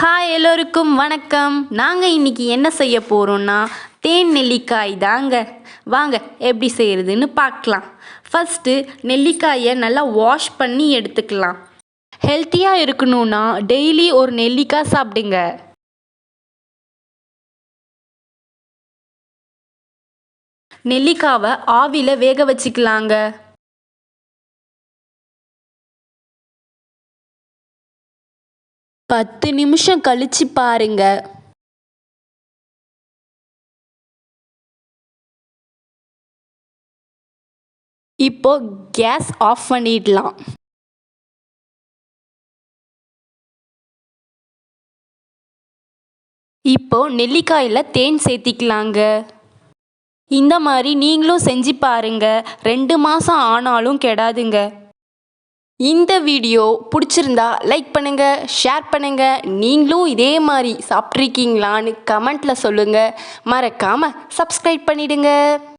Hi எல்லோருக்கும் வணக்கம். நாங்கள் இன்னைக்கு என்ன செய்ய போகிறோம்னா தேன் நெல்லிக்காய் தாங்க. வாங்க எப்படி செய்கிறதுன்னு பார்க்கலாம். ஃபஸ்ட்டு நெல்லிக்காயை நல்லா வாஷ் பண்ணி எடுத்துக்கலாம். ஹெல்த்தியாக இருக்கணும்னா டெய்லி ஒரு நெல்லிக்காய் சாப்பிடுங்க. நெல்லிக்காவை ஆவியில் வேக வச்சுக்கலாங்க. பத்து நிமிஷம் கழிச்சு பாருங்க. இப்போ கேஸ் ஆஃப் பண்ணிடலாம். இப்போ நெல்லிக்காயில் தேன் சேர்த்திக்கலாங்க. இந்த மாதிரி நீங்களும் செஞ்சு பாருங்க. ரெண்டு மாதம் ஆனாலும் கெடாதுங்க. இந்த வீடியோ பிடிச்சிருந்தா லைக் பண்ணுங்க ஷேர் பண்ணுங்க. நீங்களும் இதே மாதிரி சாப்பிட்ருக்கீங்களான்னு கமெண்ட்ல சொல்லுங்க. மறக்காம சப்ஸ்கிரைப் பண்ணிடுங்க.